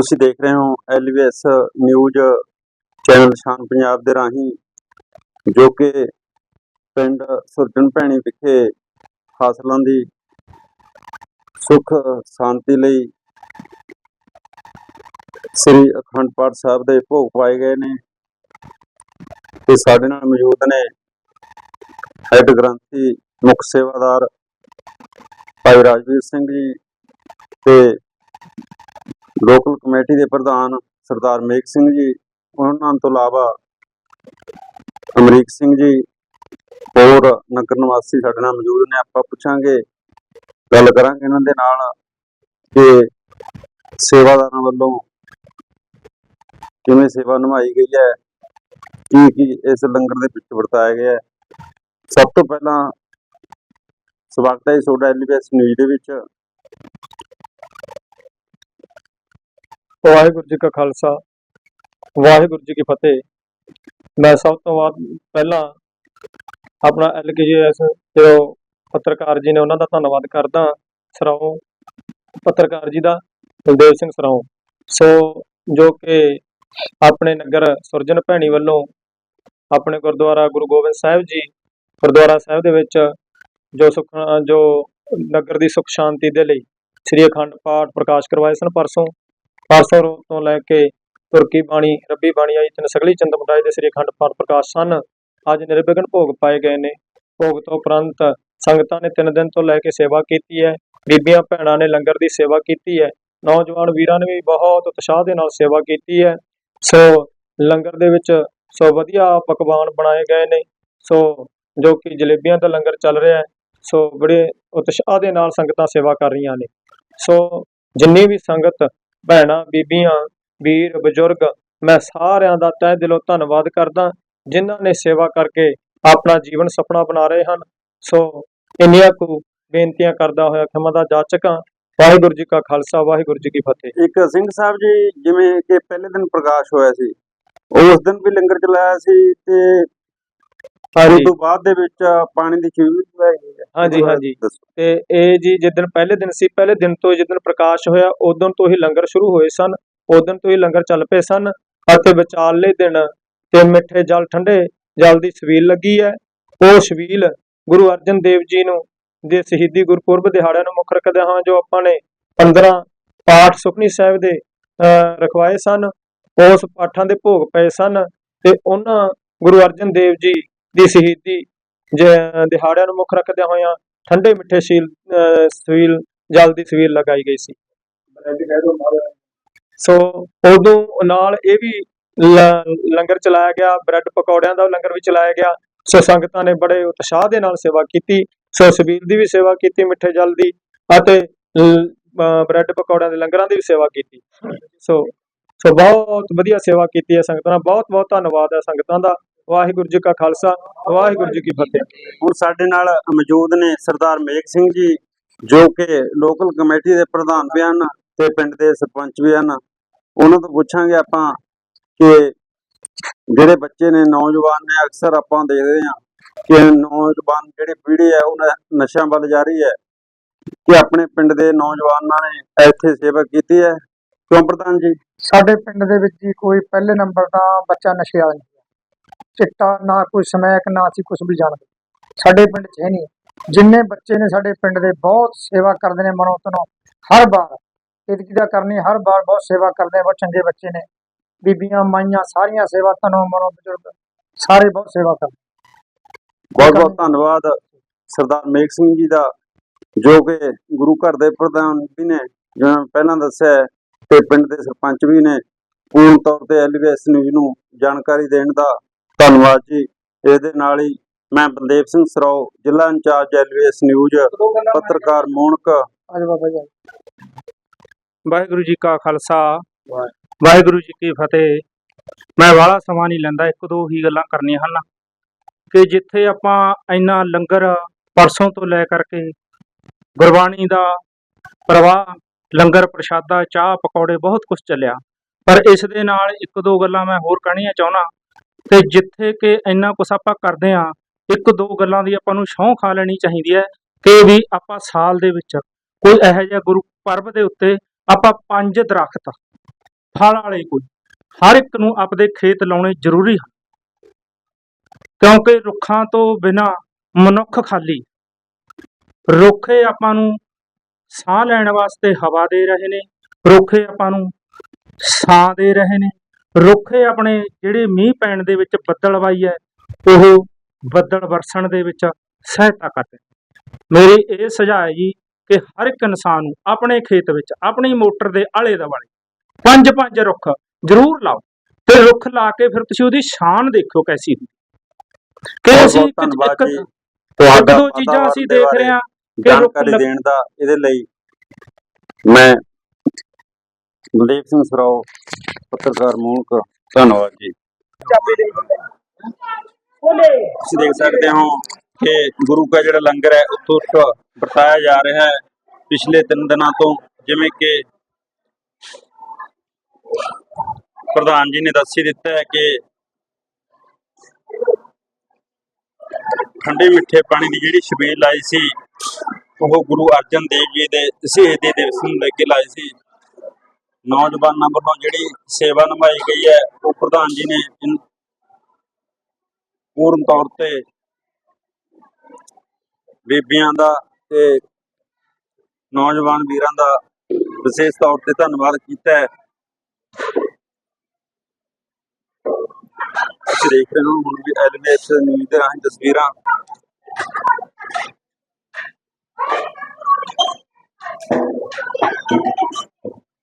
ਤੁਸੀਂ ਦੇਖ ਰਹੇ ਹੋ LVS news channel Shaan Punjab ਦੇ ਰਾਹੀਂ, ਜੋ ਕਿ ਪਿੰਡ ਸੁਰਜਣ ਭੈਣੀ ਵਿਖੇ ਫਸਲਾਂ ਦੀ ਸੁੱਖ ਸ਼ਾਂਤੀ ਲਈ ਸ੍ਰੀ ਅਖੰਡ ਪਾਠ ਸਾਹਿਬ ਦੇ ਭੋਗ ਪਾਏ ਗਏ ਨੇ ਤੇ ਸਾਡੇ ਨਾਲ ਮੌਜੂਦ ਨੇ ਹੈਡ ਗ੍ਰੰਥੀ ਮੁੱਖ ਸੇਵਾਦਾਰ ਭਾਈ ਰਾਜਵੀਰ ਸਿੰਘ ਜੀ ਤੇ ਲੋਕਲ ਕਮੇਟੀ ਦੇ ਪ੍ਰਧਾਨ ਸਰਦਾਰ ਮੇਕ ਸਿੰਘ ਜੀ, ਉਹਨਾਂ ਤੋਂ ਇਲਾਵਾ ਅਮਰੀਕ ਸਿੰਘ ਜੀ ਹੋਰ ਨਗਰ ਨਿਵਾਸੀ ਸਾਡੇ ਨਾਲ ਮੌਜੂਦ ਨੇ। ਆਪਾਂ ਪੁੱਛਾਂਗੇ, ਗੱਲ ਕਰਾਂਗੇ ਇਹਨਾਂ ਦੇ ਨਾਲ ਕਿ ਸੇਵਾਦਾਰਾਂ ਵੱਲੋਂ ਕਿਵੇਂ ਸੇਵਾ ਨਿਭਾਈ ਗਈ ਹੈ, ਕੀ ਕੀ ਇਸ ਲੰਗਰ ਦੇ ਵਿੱਚ ਵਰਤਾਇਆ ਗਿਆ ਹੈ। ਸਭ ਤੋਂ ਪਹਿਲਾਂ ਸਵਾਗਤ ਹੈ ਜੀ ਤੁਹਾਡਾ ਐਲਬੀਐਸ ਨਿਊਜ਼ ਦੇ ਵਿੱਚ। ਵਾਹਿਗੁਰੂ ਜੀ ਕਾ ਖਾਲਸਾ, ਵਾਹਿਗੁਰੂ ਜੀ ਕੀ ਫਤਿਹ। ਮੈਂ ਸਭ ਤੋਂ ਬਾਅਦ ਪਹਿਲਾਂ ਆਪਣਾ ਐਲਕੇਜੀਐਸ ਜੋ ਪੱਤਰਕਾਰ ਜੀ ਨੇ ਉਹਨਾਂ ਦਾ ਧੰਨਵਾਦ ਕਰਦਾ ਸਰਾਓ ਪੱਤਰਕਾਰ ਜੀ ਦਾ ਕੁਲਦੇਵ ਸਿੰਘ ਸਰਾਓ ਸੋ ਜੋ ਕਿ ਆਪਣੇ ਨਗਰ ਸੁਰਜਨ ਭੈਣੀ ਵੱਲੋਂ ਆਪਣੇ ਗੁਰਦੁਆਰਾ ਗੁਰੂ ਗੋਬਿੰਦ ਸਾਹਿਬ ਜੀ, ਗੁਰਦੁਆਰਾ ਸਾਹਿਬ ਦੇ ਵਿੱਚ ਜੋ ਸੁਖ, ਜੋ ਨਗਰ ਦੀ ਸੁਖ ਸ਼ਾਂਤੀ ਦੇ ਲਈ ਸ੍ਰੀ ਅਖੰਡ ਪਾਠ ਪ੍ਰਕਾਸ਼ ਕਰਵਾਏ ਸਨ ਪਰਸੋਂ ਪਰਸੋਂ ਰੂਪ ਤੋਂ ਲੈ ਕੇ ਤੁਰਕੀ ਬਾਣੀ, ਰੱਬੀ ਬਾਣੀ ਆਈ ਤਿੰਨ ਸਗਲੀ ਚੰਦ ਮੁਟਾਈ ਦੇ ਸ੍ਰੀ ਅਖੰਡ ਪਾਠ ਪ੍ਰਕਾਸ਼ ਸਨ। ਅੱਜ ਨਿਰਵਿਘਨ ਭੋਗ ਪਾਏ ਗਏ ਨੇ। ਭੋਗ ਤੋਂ ਉਪਰੰਤ ਸੰਗਤਾਂ ਨੇ ਤਿੰਨ ਦਿਨ ਤੋਂ ਲੈ ਕੇ ਸੇਵਾ ਕੀਤੀ ਹੈ। ਬੀਬੀਆਂ, ਭੈਣਾਂ ਨੇ ਲੰਗਰ ਦੀ ਸੇਵਾ ਕੀਤੀ ਹੈ। ਨੌਜਵਾਨ ਵੀਰਾਂ ਨੇ ਵੀ ਬਹੁਤ ਉਤਸ਼ਾਹ ਦੇ ਨਾਲ ਸੇਵਾ ਕੀਤੀ ਹੈ। ਸੋ ਲੰਗਰ ਦੇ ਵਿੱਚ ਸੋ ਵਧੀਆ ਪਕਵਾਨ ਬਣਾਏ ਗਏ ਨੇ। ਸੋ ਜੋ ਕਿ ਜਲੇਬੀਆਂ ਦਾ ਲੰਗਰ ਚੱਲ ਰਿਹਾ ਹੈ, ਸੋ ਬੜੇ ਉਤਸ਼ਾਹ ਦੇ ਨਾਲ ਸੰਗਤਾਂ ਸੇਵਾ ਕਰ ਰਹੀਆਂ ਨੇ। ਸੋ ਜਿੰਨੀ ਵੀ ਸੰਗਤ ਭੈਣਾਂ, ਬੀਬੀਆਂ, ਵੀਰ, ਬਜ਼ੁਰਗ, ਮੈਂ ਸਾਰਿਆਂ ਦਾ ਤਹਿ ਦਿਲੋਂ ਧੰਨਵਾਦ ਕਰਦਾ, ਜਿਨ੍ਹਾਂ ਨੇ ਸੇਵਾ ਕਰਕੇ ਆਪਣਾ ਜੀਵਨ ਸੁਪਨਾ ਬਣਾ ਰਹੇ ਹਨ। ਸੋ ਇੰਨੀਆਂ ਕੁ ਬੇਨਤੀਆਂ ਕਰਦਾ ਹੋਇਆ ਖਿਮਾ ਦਾ ਜਾਚਕ ਵਾਹਿਗੁਰੂ ਜੀ ਕਾ ਖਾਲਸਾ, ਵਾਹਿਗੁਰੂ ਜੀ ਕੀ ਫਤਿਹ। ਇੱਕ ਸਿੰਘ ਸਾਹਿਬ ਜੀ, ਜਿਵੇਂ ਕਿ ਪਹਿਲੇ ਦਿਨ ਪ੍ਰਕਾਸ਼ ਹੋਇਆ ਸੀ, ਉਸ ਦਿਨ ਵੀ ਲੰਗਰ ਚਲਾਇਆ ਸੀ ਤੇ ਉਸ ਹਾਂਜੀ ਤੋਂ ਬਾਅਦ ਦੇ ਵਿੱਚ ਪਾਣੀ ਦੀ ਚਲਾਈ ਗਈ ਹੈ। ਹਾਂਜੀ ਹਾਂਜੀ। ਤੇ ਇਹ ਜੀ ਜਿੱਦਣ ਪਹਿਲੇ ਦਿਨ ਸੀ ਪਹਿਲੇ ਦਿਨ ਤੋਂ ਜਿੱਦਣ ਪ੍ਰਕਾਸ਼ ਹੋਇਆ ਉਦੋਂ ਤੋਂ ਹੀ ਲੰਗਰ ਸ਼ੁਰੂ ਹੋਏ ਸਨ ਉਦੋਂ ਤੋਂ ਹੀ ਲੰਗਰ ਚੱਲ ਪਏ ਸਨ। ਅਤੇ ਵਿਚਾਲੇ ਦਿਨ ਤੇ ਮਿੱਠੇ ਜਲ ਠੰਡੇ ਜਲ ਦੀ ਛਬੀਲ ਲੱਗੀ ਹੈ। ਉਹ ਛਬੀਲ ਗੁਰੂ ਅਰਜਨ ਦੇਵ ਜੀ ਨੂੰ ਦੇ ਸ਼ਹੀਦੀ ਗੁਰਪੁਰਬ ਦਿਹਾੜਿਆਂ ਨੂੰ ਮੁੱਖ ਰੱਖਦੇ ਹਾਂ ਜੋ ਆਪਾਂ ਨੇ 15 ਪਾਠ ਸੁਖਨੀ ਸਾਹਿਬ ਦੇ ਰਖਵਾਏ ਸਨ। ਉਸ ਪਾਠਾਂ ਦੇ ਭੋਗ ਪਏ ਸਨ। ਤੇ ਉਹਨਾਂ ਗੁਰੂ ਅਰਜਨ ਦੇਵ ਜੀ ਦੀ ਸ਼ਹੀਦੀ ਦਿਹਾੜਿਆਂ ਨੂੰ ਮੁੱਖ ਰੱਖਦਿਆਂ ਹੋਇਆਂ ਠੰਡੇ ਮਿੱਠੇ ਸ਼ੀਲ ਸਵੀਲ, ਜਲ ਦੀ ਸਵੀਲ ਲਗਾਈ ਗਈ ਸੀ। ਸੋ ਉਦੋਂ ਨਾਲ ਇਹ ਵੀ ਲੰਗਰ ਚਲਾਇਆ ਗਿਆ, ਬ੍ਰੈਡ ਪਕੌੜਿਆਂ ਦਾ ਲੰਗਰ ਵੀ ਚਲਾਇਆ ਗਿਆ। ਸੋ ਸੰਗਤਾਂ ਨੇ ਬੜੇ ਉਤਸ਼ਾਹ ਦੇ ਨਾਲ ਸੇਵਾ ਕੀਤੀ। ਸੋ ਸਵੀਲ ਦੀ ਵੀ ਸੇਵਾ ਕੀਤੀ, ਮਿੱਠੇ ਜਲ ਦੀ ਅਤੇ ਅਹ, ਬ੍ਰੈਡ ਪਕੌੜਿਆਂ ਦੇ ਲੰਗਰਾਂ ਦੀ ਵੀ ਸੇਵਾ ਕੀਤੀ। ਸੋ ਸੋ ਬਹੁਤ ਵਧੀਆ ਸੇਵਾ ਕੀਤੀ ਹੈ ਸੰਗਤਾਂ ਦਾ ਬਹੁਤ ਬਹੁਤ ਧੰਨਵਾਦ ਹੈ ਸੰਗਤਾਂ ਦਾ। ਵਾਹਿਗੁਰੂ ਜੀ ਕਾ ਖਾਲਸਾ ਵਾਹਿਗੁਰੂ ਜੀ ਕੀ ਫਤਿਹ। ਹੁਣ ਸਾਡੇ ਨਾਲ ਮੌਜੂਦ ਨੇ ਸਰਦਾਰ ਮੇਕ ਸਿੰਘ ਜੀ ਜੋ ਕਿ ਲੋਕਲ ਕਮੇਟੀ ਦੇ ਪ੍ਰਧਾਨ ਵੀ ਹਨ ਤੇ ਪਿੰਡ ਦੇ ਸਰਪੰਚ ਵੀ ਹਨ। ਉਹਨਾਂ ਤੋਂ ਪੁੱਛਾਂਗੇ ਆਪਾਂ ਕਿ ਜਿਹੜੇ ਬੱਚੇ ਨੇ ਨੌਜਵਾਨ ਨੇ ਅਕਸਰ ਆਪਾਂ ਦੇਖਦੇ ਹਾਂ ਕਿ ਨੌਜਵਾਨ ਜਿਹੜੀ ਪੀੜ੍ਹੀ ਹੈ ਉਹ ਨਸ਼ਿਆਂ ਵੱਲ ਜਾ ਰਹੀ ਹੈ। ਕਿ ਆਪਣੇ ਪਿੰਡ ਦੇ ਨੌਜਵਾਨਾਂ ਨੇ ਇੱਥੇ ਸੇਵਾ ਕੀਤੀ ਹੈ। ਕਿਉਂ ਪ੍ਰਧਾਨ ਜੀ? ਸਾਡੇ ਪਿੰਡ ਦੇ ਵਿੱਚ ਜੀ ਕੋਈ ਪਹਿਲੇ ਨੰਬਰ ਦਾ ਬੱਚਾ ਨਸ਼ੇ ਵਾਲਾ ਨਹੀਂ। ਚਿੱਟਾ, ਨਾ ਕੋਈ ਸਮੈਕ, ਨਾ ਅਸੀਂ ਕੁਝ ਵੀ ਜਾਣਦੇ। ਸਾਡੇ ਪਿੰਡ 'ਚ ਹੈ ਨਹੀਂ। ਜਿੰਨੇ ਬੱਚੇ ਨੇ ਸਾਡੇ ਪਿੰਡ ਦੇ, ਬਹੁਤ ਸੇਵਾ ਕਰਦੇ ਨੇ ਮਨੋਂ ਤਨੋਂ ਹਰ ਵਾਰ, ਇਤਕੀ ਦਾ ਕਰਨੀ, ਹਰ ਵਾਰ ਬਹੁਤ ਸੇਵਾ ਕਰਦੇ ਆ ਬਹੁਤ ਚੰਗੇ ਬੱਚੇ ਨੇ। ਬੀਬੀਆਂ, ਮਾਈਆਂ ਸਾਰੀਆਂ ਸੇਵਾ ਤਨੋਂ ਮਨੋਂ ਬਜ਼ੁਰਗ ਸਾਰੇ ਬਹੁਤ ਸੇਵਾ ਕਰਦੇ ਬਹੁਤ ਬਹੁਤ ਧੰਨਵਾਦ ਸਰਦਾਰ ਮੇਘ ਸਿੰਘ ਜੀ ਦਾ, ਜੋ ਕਿ ਗੁਰੂ ਘਰ ਦੇ ਪ੍ਰਧਾਨ ਵੀ ਨੇ ਜਿਵੇਂ ਪਹਿਲਾਂ ਦੱਸਿਆ ਤੇ ਪਿੰਡ ਦੇ ਸਰਪੰਚ ਵੀ ਨੇ। ਪੂਰਨ ਤੌਰ ਤੇ ਐਲਵੀਐਸ ਨਿਊਜ਼ ਨੂੰ ਜਾਣਕਾਰੀ ਦੇਣ ਦਾ ਧੰਨਵਾਦ ਜੀ। ਇਸ ਦੇ ਨਾਲ ਹੀ ਮੈਂ ਬਲਦੇਵ ਸਿੰਘ ਸਰਾਓ ਜ਼ਿਲ੍ਹਾ ਇੰਚਾਰਜ ਐਲਵੀਐਸ ਨਿਊਜ਼ ਪੱਤਰਕਾਰ ਜੀ ਵਾਹਿਗੁਰੂ ਜੀ ਕਾ ਖਾਲਸਾ। ਵਾਹਿਗੁਰੂ। ਜੀ ਕੀ ਫਤਿਹ। ਮੈਂ ਵਾਲਾ ਸਮਾਂ ਨਹੀਂ ਲੈਂਦਾ ਇੱਕ ਦੋ ਹੀ ਗੱਲਾਂ ਕਰਨੀਆਂ ਹਨ। ਕਿ ਜਿੱਥੇ ਆਪਾਂ ਇੰਨਾ ਲੰਗਰ ਪਰਸੋਂ ਤੋਂ ਲੈ ਕਰਕੇ ਗੁਰਬਾਣੀ ਦਾ ਪ੍ਰਵਾਹ ਲੰਗਰ ਪ੍ਰਸ਼ਾਦਾ ਚਾਹ ਪਕੌੜੇ ਬਹੁਤ ਕੁਝ ਚੱਲਿਆ। ਪਰ ਇਸ ਦੇ ਨਾਲ ਇੱਕ ਦੋ ਗੱਲਾਂ ਮੈਂ ਹੋਰ ਕਹਿਣੀਆਂ ਚਾਹੁੰਦਾ। ਕਿ ਜਿੱਥੇ ਕਿ ਇੰਨਾ ਕੁਛ ਆਪਾਂ ਕਰਦੇ ਆ ਇੱਕ ਦੋ ਗੱਲਾਂ ਦੀ ਆਪਾਂ ਨੂੰ ਸਹੁੰ ਖਾ ਲੈਣੀ ਚਾਹੀਦੀ ਹੈ ਕਿ ਵੀ ਆਪਾਂ ਸਾਲ ਦੇ ਵਿੱਚ ਕੋਈ ਇਹੋ ਜਿਹਾ ਗੁਰੂ ਪਰਬ ਦੇ ਉੱਤੇ ਆਪਾਂ ਪੰਜ ਦਰਖਤ, ਫਲ ਵਾਲੇ ਕੋਈ, ਹਰ ਇੱਕ ਨੂੰ ਆਪਦੇ ਖੇਤ ਲਾਉਣੇ ਜ਼ਰੂਰੀ ਹਨ। ਕਿਉਂਕਿ ਰੁੱਖਾਂ ਤੋਂ ਬਿਨਾ ਮਨੁੱਖ ਖਾਲੀ, ਰੁੱਖੇ ਆਪਾਂ ਨੂੰ ਸਾਹ ਲੈਣ ਵਾਸਤੇ ਹਵਾ ਦੇ ਰਹੇ ਨੇ, ਰੁੱਖੇ ਆਪਾਂ ਨੂੰ ਸਾਹ ਦੇ ਰਹੇ ਨੇ ਰੁੱਖੇ ਆਪਣੇ ਜਿਹੜੇ ਮੀਂਹ ਪੈਣ ਦੇ ਵਿੱਚ ਬੱਦਲਵਾਈ ਹੈ ਉਹ ਬੱਦਲ ਵਰਸਣ ਦੇ ਵਿੱਚ ਸਹਾਇਤਾ ਕਰਦੇ ਮੇਰੀ ਇਹ ਸੁਝਾਅ ਹੈ ਜੀ ਕਿ ਹਰ ਇੱਕ ਇਨਸਾਨ ਨੂੰ ਆਪਣੇ ਖੇਤ ਵਿੱਚ ਆਪਣੀ ਮੋਟਰ ਦੇ ਆਲੇ ਦੁਆਲੇ ਪੰਜ ਪੰਜ ਰੁੱਖ ਜ਼ਰੂਰ ਲਾਓ ਤੇ ਰੁੱਖ ਲਾ ਕੇ ਫਿਰ ਤੁਸੀਂ ਉਹਦੀ ਸ਼ਾਨ ਦੇਖੋ ਕੈਸੀ ਹੁੰਦੀ ਕਿ ਅਸੀਂ ਇੱਕ- ਤੁਹਾਡਾ ਦੋ ਚੀਜ਼ਾਂ ਅਸੀਂ ਦੇਖ ਰਹੇ ਹਾਂ ਕਿ ਰੁੱਖ ਦੇਣ ਦਾ ਇਹਦੇ ਲਈ ਮੈਂ ਬਲਦੇਵ ਸਿੰਘ ਸਰਾਓ, ਪੱਤਰਕਾਰ ਮੂਲਕ, ਧੰਨਵਾਦ ਜੀ। ਤੁਸੀਂ ਦੇਖ ਸਕਦੇ ਹੋ ਕਿ ਗੁਰੂ ਦਾ ਜਿਹੜਾ ਲੰਗਰ ਹੈ ਉਤੁਸ਼ ਵਰਤਾਇਆ ਜਾ ਰਿਹਾ ਹੈ। ਪਿਛਲੇ ਤਿੰਨ ਦਿਨਾਂ ਤੋਂ ਜਿਵੇਂ ਕਿ ਪ੍ਰਧਾਨ ਜੀ ਨੇ ਦੱਸ ਹੀ ਦਿੱਤਾ ਹੈ ਕਿ ਠੰਡੇ ਮਿੱਠੇ ਪਾਣੀ ਦੀ ਜਿਹੜੀ ਛਬੀਲ ਲਾਈ ਸੀ, ਉਹ ਗੁਰੂ ਅਰਜਨ ਦੇਵ ਜੀ ਦੇ ਸ਼ਹੀਦੀ ਦਿਵਸ ਨੂੰ ਲੈ ਕੇ ਲਾਈ ਸੀ। ਨੌਜਵਾਨਾਂ ਵੱਲੋਂ ਜਿਹੜੀ ਸੇਵਾ ਨਿਭਾਈ ਗਈ ਹੈ, ਉਹ ਪ੍ਰਧਾਨ ਜੀ ਨੇ ਪੂਰਨ ਤੌਰ ਤੇ ਬੀਬੀਆਂ ਦਾ ਤੇ ਨੌਜਵਾਨ ਵੀਰਾਂ ਦਾ ਵਿਸ਼ੇਸ਼ ਤੌਰ ਤੇ ਧੰਨਵਾਦ ਕੀਤਾ ਹੈ। ਤੁਸੀਂ ਦੇਖ ਰਹੇ ਹੋ, ਹੁਣ ਵੀ ਐਲਐਨਐਸ ਨਿਊਜ਼ ਦੇ ਰਾਹੀਂ ਤਸਵੀਰਾਂ।